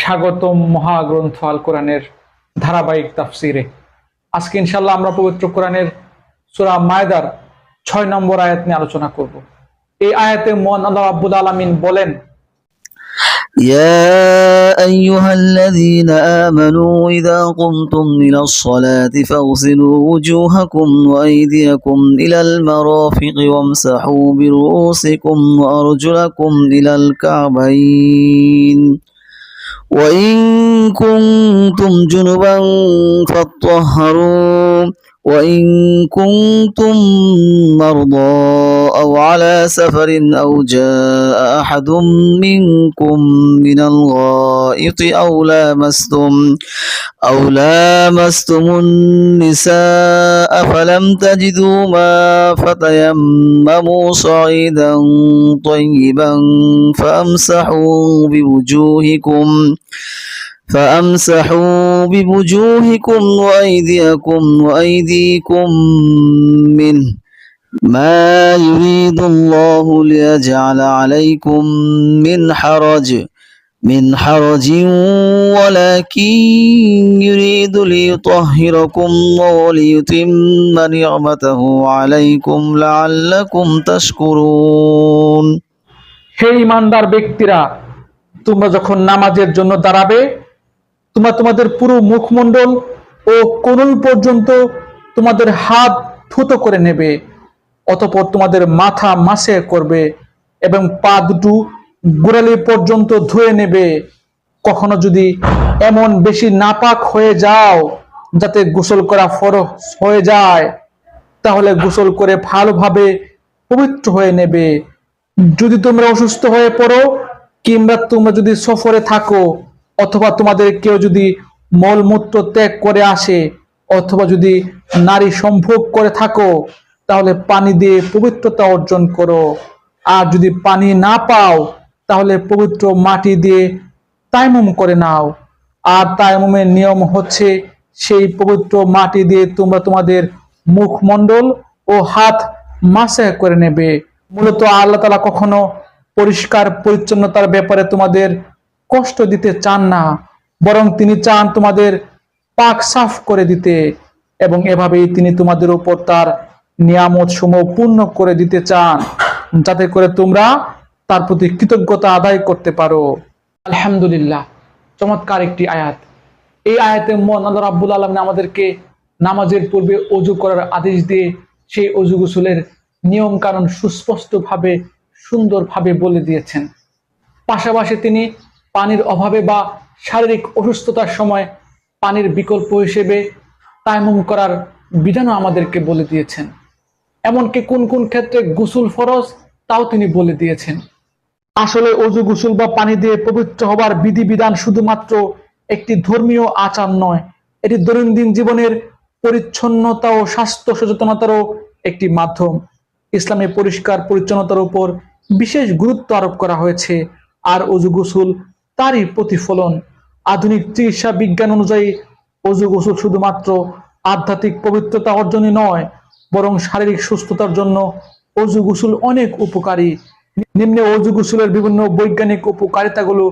স্বাগতম মহাগ্রন্থ আল কোরআনের ধারাবাহিক তাফসিরে আজকে ইনশাল্লাহ আমরা পবিত্র কোরআনের সূরা মায়দার ছয় নম্বর আয়াত নিয়ে আলোচনা করব এই আয়াতে মন আল্লাহ আব্বুল আলমিন বলেন يا أيها الذين آمنوا إذا قمتم إلى الصلاة فاغسلوا وجوهكم وأيديكم إلى المرافق وامسحوا برؤوسكم وأرجلكم إلى الكعبين وإن كنتم جنبا فاطهروا وإن كنتم مرضى أو على سفر أو جاء أحد منكم من الغائط أو لامستم أو لامستم النساء فلم تجدوا ماء فتيمموا صعيدا طيبا فأمسحوا بوجوهكم فأمسحوا بوجوهكم وأيديكم وأيديكم منه. ما يريد الله ليجعل عليكم من حرج. من حرج ولكن يريد ليطهركم وليتم نعمته عليكم لعلكم تشكرون হে ইমানদার ব্যক্তিরা তোমরা যখন নামাজের জন্য দাঁড়াবে তোমরা তোমাদের পুরো মুখমণ্ডল ও কোনুল পর্যন্ত তোমাদের হাত থুতো করে নেবে অতপর তোমাদের মাথা মাসে করবে এবং পা দুটো গোড়ালি পর্যন্ত ধুয়ে নেবে। কখনো যদি এমন বেশি নাপাক হয়ে যাও, যাতে গোসল করা ফরস হয়ে যায়, তাহলে গোসল করে ভালোভাবে পবিত্র হয়ে নেবে। যদি তোমরা অসুস্থ হয়ে পড়ো, কিংবা তোমরা যদি সফরে থাকো, অথবা তোমাদের কেউ যদি মলমূত্র ত্যাগ করে আসে, অথবা যদি নারী সম্ভোগ করে থাকো, তাহলে পানি দিয়ে পবিত্রতা অর্জন করো। আর যদি পানি না পাও তাহলে পবিত্র মাটি দিয়ে তাইমুম করে নাও। আর তাইমুমের নিয়ম হচ্ছে সেই পবিত্র মাটি দিয়ে তোমরা তোমাদের মুখমণ্ডল ও হাত মাসে করে নেবে। মূলত আল্লাহ তালা কখনো পরিষ্কার পরিচ্ছন্নতার ব্যাপারে তোমাদের কষ্ট দিতে চান না, বরং তিনি চান তোমাদের পাক সাফ করে দিতে এবং এভাবেই তিনি তোমাদের উপর তার নিয়ামত সমূহ পূর্ণ করে দিতে চান, যাতে করে তোমরা তার প্রতি কৃতজ্ঞতা আদায় করতে পারো। আলহামদুলিল্লাহ, চমৎকার একটি আয়াত। এই আয়াতে মন আল্লাহ রাব্বুল আলমিন আমাদেরকে নামাজের পূর্বে অজু করার আদেশ দিয়ে সেই অজু গোসলের নিয়ম কানুন সুস্পষ্টভাবে, সুন্দরভাবে বলে দিয়েছেন। পাশাপাশি তিনি পানির অভাবে বা শারীরিক অসুস্থতার সময় পানির বিকল্প হিসেবে তাইমুম করার বিধানও আমাদেরকে বলে দিয়েছেন। এমনকি কোন কোন ক্ষেত্রে গোসল ফরজ, তাও তিনি বলে দিয়েছেন। আসলে অজু গোসল বা পানি দিয়ে পবিত্র হবার বিধিবিধান শুধুমাত্র একটি ধর্মীয় আচার নয়, এটি দৈনন্দিন জীবনের পরিচ্ছন্নতা ও স্বাস্থ্য সচেতনতারও একটি মাধ্যম। ইসলামে পরিষ্কার পরিচ্ছন্নতার উপর বিশেষ গুরুত্ব আরোপ করা হয়েছে, আর অজু গোসল তারই প্রতিফলন। আধুনিক চিকিৎসা বিজ্ঞান অনুযায়ী, অজু গোসল শুধুমাত্র আধ্যাত্মিক পবিত্রতা অর্জনই নয়, বরং শারীরিক সুস্থতার জন্য অজু গোসল অনেক উপকারী। নিম্নে অজু গোসলের বিভিন্ন বৈজ্ঞানিক উপকারিতাগুলো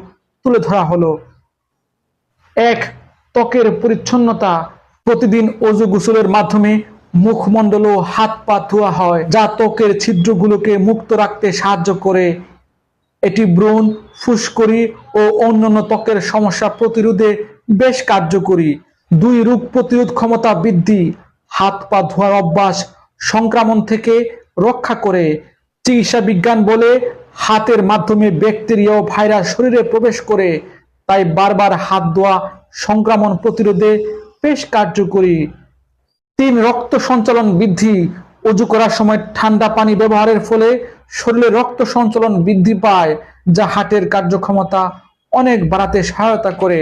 তুলে ধরা হলো। এক, ত্বকের পরিচ্ছন্নতা। প্রতিদিন অজু গোসলের মাধ্যমে মুখমণ্ডল ও হাত পা ধোয়া হয়, যা ত্বকের ছিদ্রগুলোকে মুক্ত রাখতে সাহায্য করে। এটি ব্রণ ফুসকরি ও অন্যান্য ত্বকের সমস্যা প্রতিরোধে বেশ কার্যকরী। দুই, রোগ প্রতিরোধ ক্ষমতা বৃদ্ধি। হাত পা ধোয়ার অভ্যাস সংক্রমণ থেকে রক্ষা করে। চিকিৎসা বিজ্ঞান বলে হাতের মাধ্যমে ব্যাকটেরিয়া ও ভাইরাস শরীরে প্রবেশ করে, তাই বারবার হাত ধোয়া, সংক্রমণ প্রতিরোধে বেশ কার্যকরী। তিন, রক্ত সঞ্চালন বৃদ্ধি। অজু করার সময় ঠান্ডা পানি ব্যবহারের ফলে শরীরে রক্ত সঞ্চালন বৃদ্ধি পায়, যা হার্টের কার্যক্ষমতা অনেক বাড়াতে সহায়তা করে।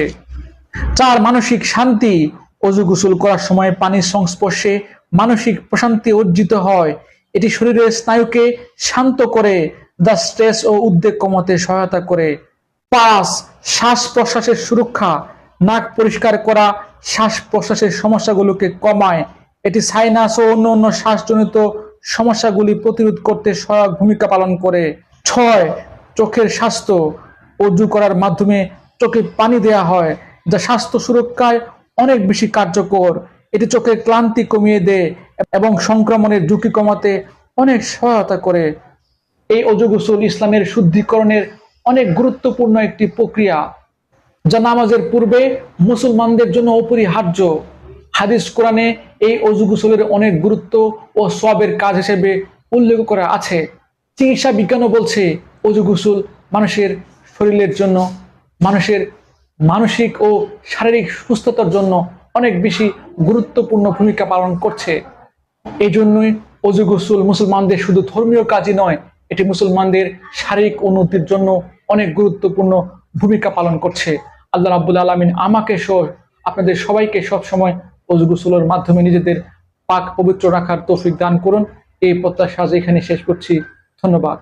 চার, মানসিক শান্তি। অজু গোসল করার সময় পানির সংস্পর্শে মানসিক প্রশান্তি অর্জিত হয়। এটি শরীরের স্নায়ুকে শান্ত করে, যা স্ট্রেস ও উদ্বেগ কমাতে সহায়তা করে। পাঁচ শ্বাস প্রশ্বাসের সুরক্ষা। নাক পরিষ্কার করা শ্বাস প্রশ্বাসের সমস্যাগুলোকে কমায়। এটি সাইনাস ও অন্য অন্য শ্বাসজনিত সমস্যাগুলি প্রতিরোধ করতে সহায়ক ভূমিকা পালন করে। ছয়, চোখের স্বাস্থ্য। অজু করার মাধ্যমে চোখে পানি দেয়া হয়, যা স্বাস্থ্য সুরক্ষায় অনেক বেশি কার্যকর। এটি চোখের ক্লান্তি কমিয়ে দেয়। এবং সংক্রমণের ঝুঁকি কমাতে অনেক সহায়তা করে। এই অজু গোসল ইসলামের শুদ্ধিকরণের অনেক গুরুত্বপূর্ণ একটি প্রক্রিয়া, যা নামাজের পূর্বে মুসলমানদের জন্য অপরিহার্য। হাদিস কোরআনে এই অজু গোসলের অনেক গুরুত্ব ও সবের কাজ হিসেবে উল্লেখ করা আছে। চিকিৎসা বিজ্ঞানও বলছে অজু গোসল মানুষের শরীরের জন্য, মানুষের মানসিক ও শারীরিক সুস্থতার জন্য অনেক বেশি গুরুত্বপূর্ণ ভূমিকা পালন করছে। এই জন্যই অজু গোসল মুসলমানদের শুধু ধর্মীয় কাজই নয়, এটি মুসলমানদের শারীরিক উন্নতির জন্য অনেক গুরুত্বপূর্ণ ভূমিকা পালন করছে। আল্লাহ রাবুল আলমিন আমাকে সহ আপনাদের সবাইকে সবসময় অজু গোসলের মাধ্যমে নিজেদের পাক পবিত্র রাখার তৌফিক দান করুন। এই প্রত্যাশা এখানে শেষ করছি। ধন্যবাদ।